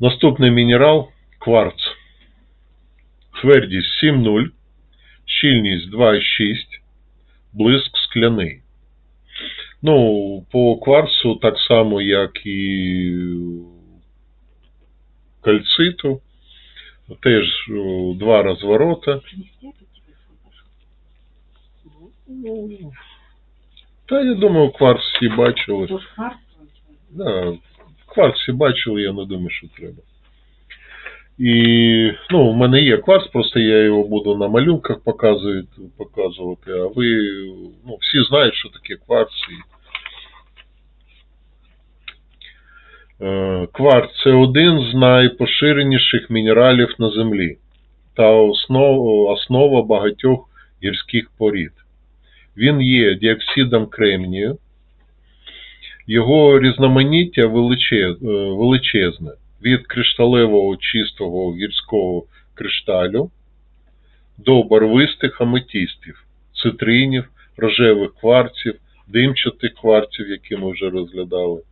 Наступний мінерал кварц. Твердість 7,0, щільність 2,6, блиск скляний. Ну, по кварцу так само, як і кальциту, теж два розворота. Та я думаю, кварц всі бачили. Да, кварц всі бачили, я не думаю, що треба. І, ну, в мене є кварц, просто я його буду на малюнках показувати, а ви, ну, всі знають, що таке кварц. Е, Кварц це один з найпоширеніших мінералів на Землі та основ, основа багатьох гірських порід. Він є діоксидом кремнію, його різноманіття е, величезне від кришталевого чистого гірського кришталю до барвистих аметистів, цитринів, рожевих кварців, димчатих кварців, які ми вже розглядали,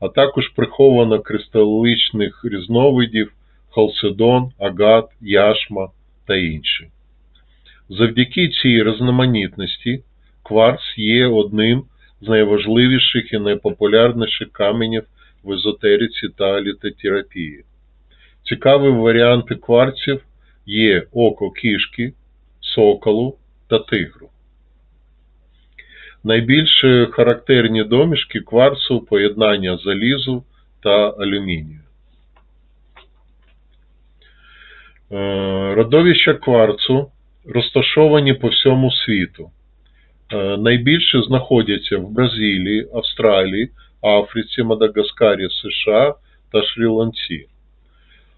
а також приховано кристаличних різновидів халцедон, агат, яшма та інші. Завдяки цій різноманітності кварц є одним з найважливіших і найпопулярніших каменів в езотериці та літотерапії. Цікаві варіанти кварців є око кішки, соколу та тигру. Найбільш характерні домішки кварцу поєднання залізу та алюмінію. Е, Родовища кварцу розташовані по всьому світу. Е, Найбільше знаходяться в Бразилії, Австралії, Африці, Мадагаскарі, США та Шрі-Ланці.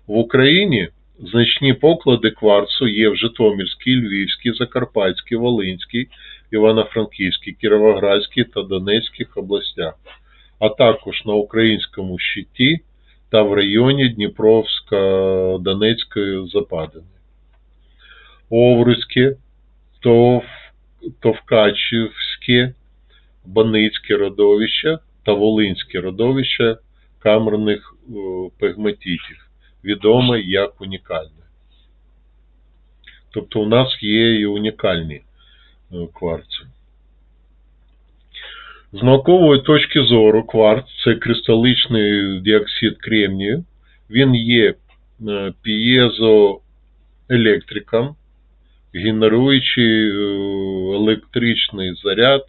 В Україні значні поклади кварцу є в Житомирській, Львівській, Закарпатській, Волинській, Івано-Франківській, Кіровоградській та Донецьких областях, а також на українському щиті та в районі Дніпровсько-Донецької западини. Овруцьке, Тов, Товкачівське, Баницьке родовище та Волинське родовище камерних о, пегматитів, відоме як унікальне. Тобто у нас є і унікальні е, кварци. З наукової точки зору кварц це кристаличний діоксид кремнію. Він є е, пієзоелектриком, генеруючи е, електричний заряд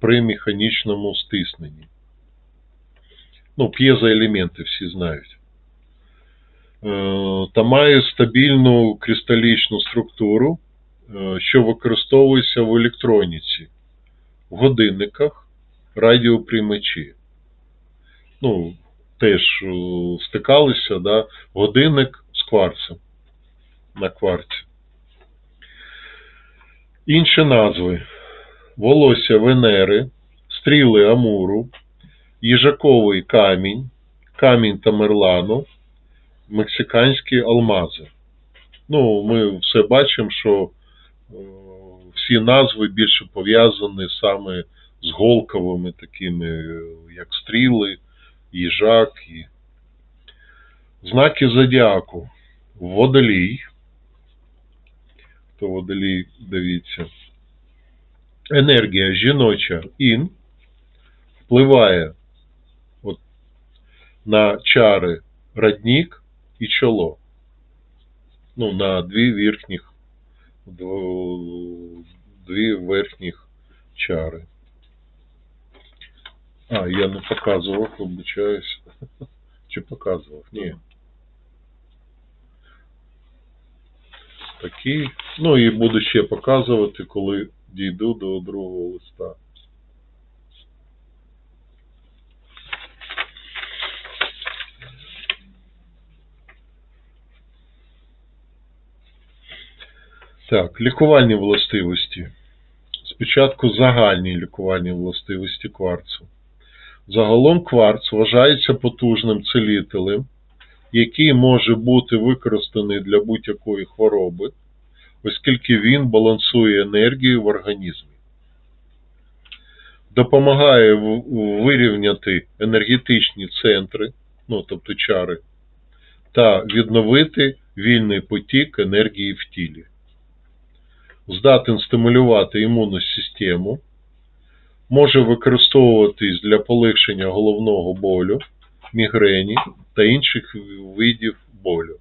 при механічному стисненні. Ну, п'єзоелементи всі знають. Е, Та має стабільну кристалічну структуру, е, що використовується в електроніці, в годинниках, радіоприймачі. Ну, теж стикалися, да? годинник з кварцем на кварці. Інші назви: волосся Венери, стріли Амуру, їжаковий камінь, камінь Тамерлану, мексиканські алмази. Ну, ми все бачимо, що е, всі назви більше пов'язані саме з голковими такими, е, як стріли, їжак. І... Знаки зодіаку. Водолій. Хто водолій, дивіться. Енергія жіноча ін впливає от, на чари роднік і чоло. Ну, на дві верхніх, дві верхніх чари. А, я не показував, обучаюсь. Чи показував? Ні. Такі. Ну і буду ще показувати, коли дійду до другого листа. Так, лікувальні властивості. Спочатку загальні лікувальні властивості кварцу. Загалом кварц вважається потужним цілителем, який може бути використаний для будь-якої хвороби, оскільки він балансує енергію в організмі. Допомагає вирівняти енергетичні центри, ну тобто чари, та відновити вільний потік енергії в тілі. Здатен стимулювати імунну систему, може використовуватись для полегшення головного болю, мігрені та інших видів болю.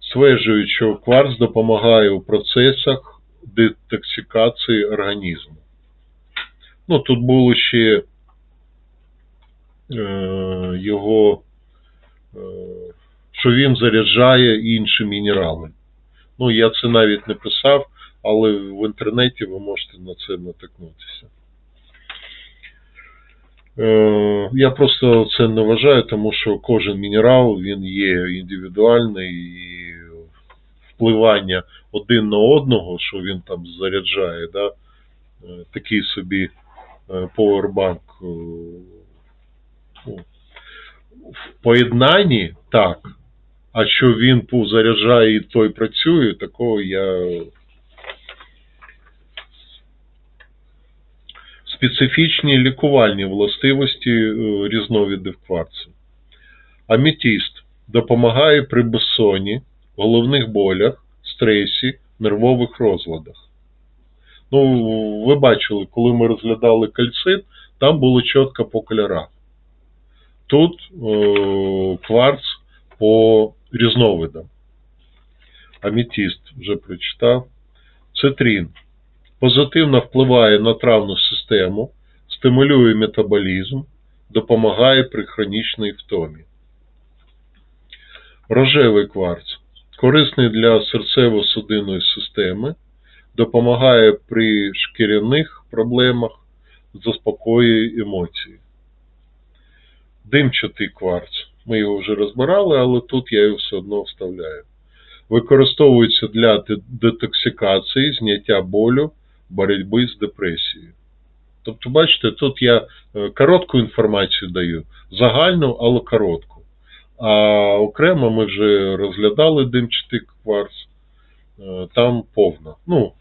Стверджують, що кварц допомагає у процесах детоксикації організму. Ну, тут було ще е, його, е, що він заряджає інші мінерали. Ну, я це навіть не писав, але в інтернеті ви можете на це натикнутися. Е, Я просто це не вважаю, тому що кожен мінерал він є індивідуальний і впливання один на одного, що він там заряджає, да? е, такий собі е, е, ну, в поєднанні так. А що він заряджає і той працює, такого я. Специфічні лікувальні властивості е, різновидів кварцу. Аметіст допомагає при безсонні, головних болях, стресі, нервових розладах. Ну, ви бачили, коли ми розглядали кальцит, там було чітко по кольорах. Тут е, кварц по різновидам. Аметіст вже прочитав. Цитрин позитивно впливає на травну систему, стимулює метаболізм, допомагає при хронічній втомі. Рожевий кварц корисний для серцево-судинної системи, допомагає при шкіряних проблемах, заспокоює емоції. Димчатий кварц. Ми його вже розбирали, але тут я його все одно вставляю. Використовується для детоксикації, зняття болю, боротьби з депресією. Тобто, бачите, тут я е, коротку інформацію даю, загальну, але коротку. А окремо ми вже розглядали димчатий кварц, е, там повна. Ну,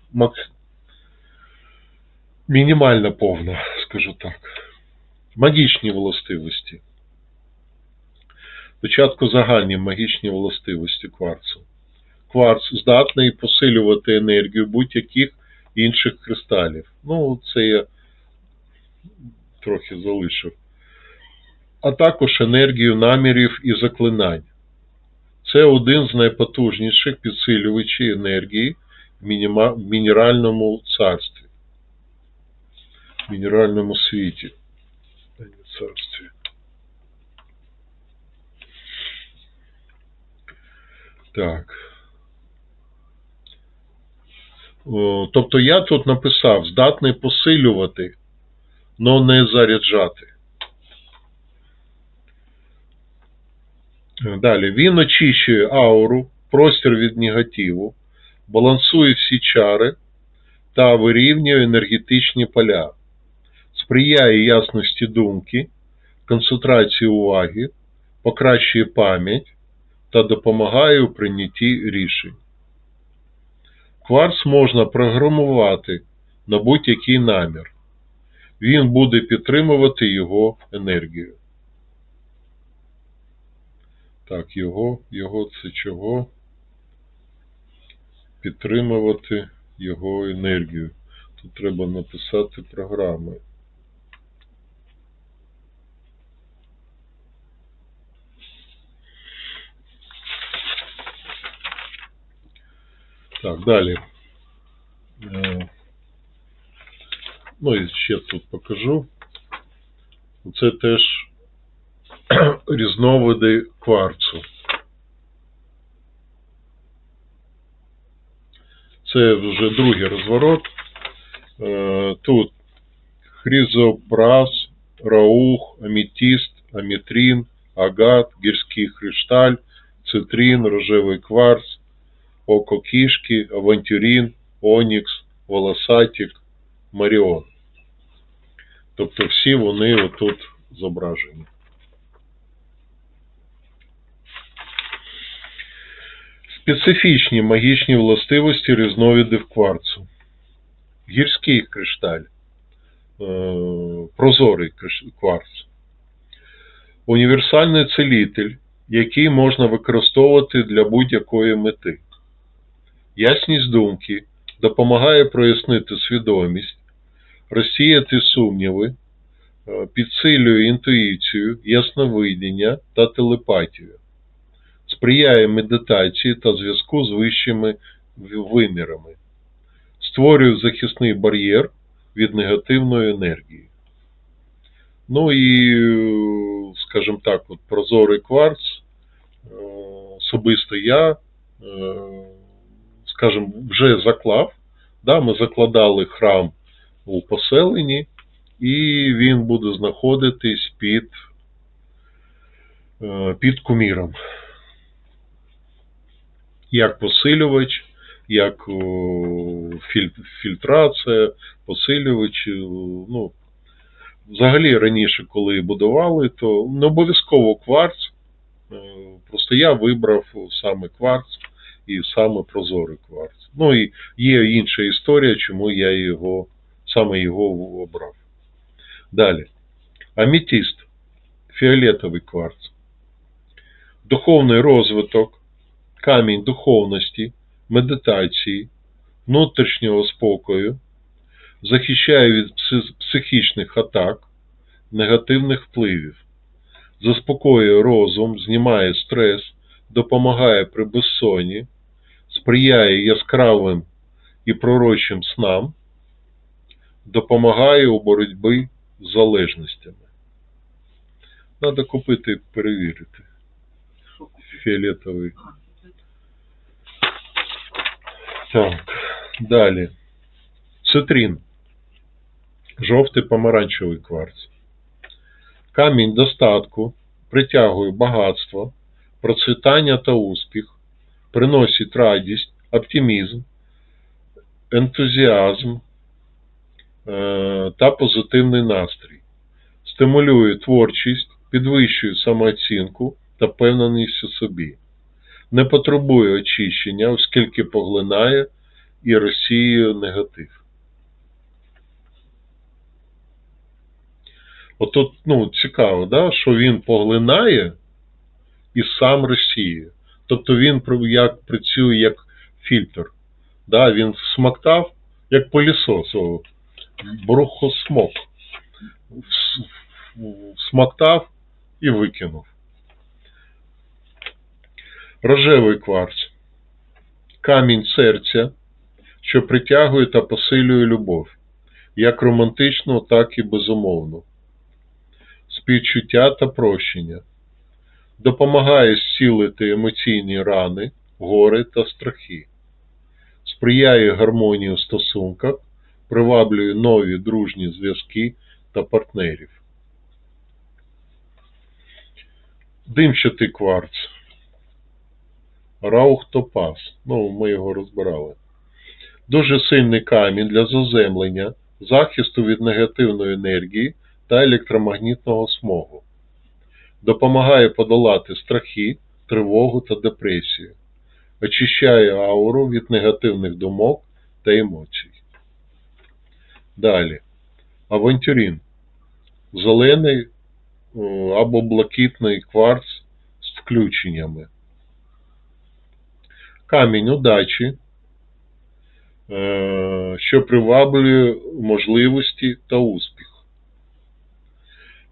мінімально повна, скажу так. Магічні властивості. Спочатку загальні магічні властивості кварцу. Кварц здатний посилювати енергію будь-яких інших кристалів. Ну, це я трохи залишив. А також енергію намірів і заклинань. Це один з найпотужніших підсилювачів енергії в мінеральному царстві. В мінеральному світі. Царстві. Так. Тобто я тут написав, здатний посилювати, но не заряджати. Далі. Він очищує ауру, простір від негативу, балансує всі чари та вирівнює енергетичні поля, сприяє ясності думки, концентрації уваги, покращує пам'ять та допомагає у прийнятті рішень. Кварц можна програмувати на будь-який намір. Він буде підтримувати його енергію. Так, його, його це чого? Підтримувати його енергію. Тут треба написати програми. Так, далі. Е, Ну і ще тут покажу. Це теж різновиди кварцу. Це вже другий розворот. Е, Тут хризобраз, раух, аметіст, аметрин, агат, гірський кришталь, цитрин, рожевий кварц, око кішки, авантюрин, онікс, волосатик, маріон. Тобто всі вони отут зображені. Специфічні магічні властивості різновидів кварцу. Гірський кришталь, е, прозорий кварц. Універсальний целитель, який можна використовувати для будь-якої мети. Ясність думки допомагає прояснити свідомість, розсіяти сумніви, е, підсилює інтуїцію, ясновидіння та телепатію, сприяє медитації та зв'язку з вищими вимірами, створює захисний бар'єр від негативної енергії. Ну і, е, скажімо так, от прозорий кварц, е, особисто я, скажімо, вже заклав. Да, ми закладали храм у поселенні, і він буде знаходитись під, е, під куміром. Як посилювач, як фільтрація, посилювач, е, ну, взагалі раніше, коли будували, то не обов'язково кварц. Е, Просто я вибрав саме кварц і саме прозорий кварц. Ну і є інша історія, чому я його, саме його обрав. Далі. Аметист. Фіолетовий кварц. Духовний розвиток, камінь духовності, медитації, внутрішнього спокою, захищає від психічних атак, негативних впливів, заспокоює розум, знімає стрес, допомагає при безсонні, сприяє яскравим і пророчим снам, допомагає у боротьбі з залежностями. Треба купити і перевірити. Фіолетовий. Так, далі. Цитрин. Жовтий помаранчевий кварц. Камінь достатку притягує багатство, процвітання та успіх, приносить радість, оптимізм, ентузіазм е, та позитивний настрій, стимулює творчість, підвищує самооцінку та впевненість у собі, не потребує очищення, оскільки поглинає і розсіює негатив. Отут, ну, цікаво, да, що він поглинає і сам розсіює. Тобто він як працює як фільтр. Да, він всмоктав, як пилісос, брухосмок. Всмоктав і викинув. Рожевий кварц. Камінь серця, що притягує та посилює любов, як романтичну, так і безумовну співчуття та прощення, допомагає зцілити емоційні рани, гори та страхи, сприяє гармонії у стосунках, приваблює нові дружні зв'язки та партнерів. Димчатий кварц. Раухтопас. Ну, ми його розбирали. Дуже сильний камінь для заземлення, захисту від негативної енергії та електромагнітного смогу. Допомагає подолати страхи, тривогу та депресію. Очищає ауру від негативних думок та емоцій. Далі. Авантюрин. Зелений або блакитний кварц з включеннями. Камінь удачі, е, що приваблює можливості та успіх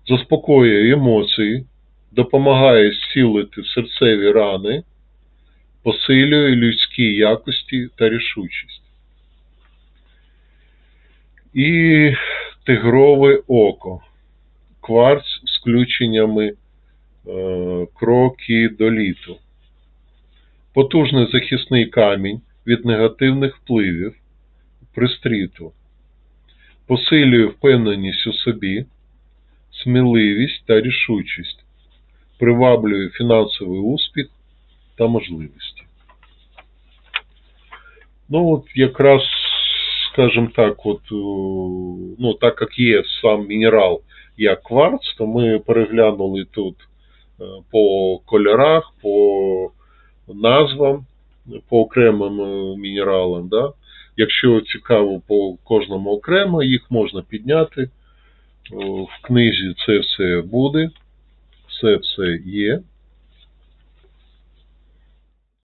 заспокоює емоції, допомагає зцілити серцеві рани, посилює людські якості та рішучість. І тигрове око. Кварц з включеннями е, крокідоліту. Потужний захисний камінь від негативних впливів пристріту. Посилює впевненість у собі, сміливість та рішучість, приваблює фінансовий успіх та можливості. Ну, от якраз, скажімо так, от, ну, так як є сам мінерал як кварц, то ми переглянули тут е, по кольорах, по назвам, по окремим е, мінералам. Да? Якщо цікаво по кожному окремо, їх можна підняти. В книзі це все буде, все все є.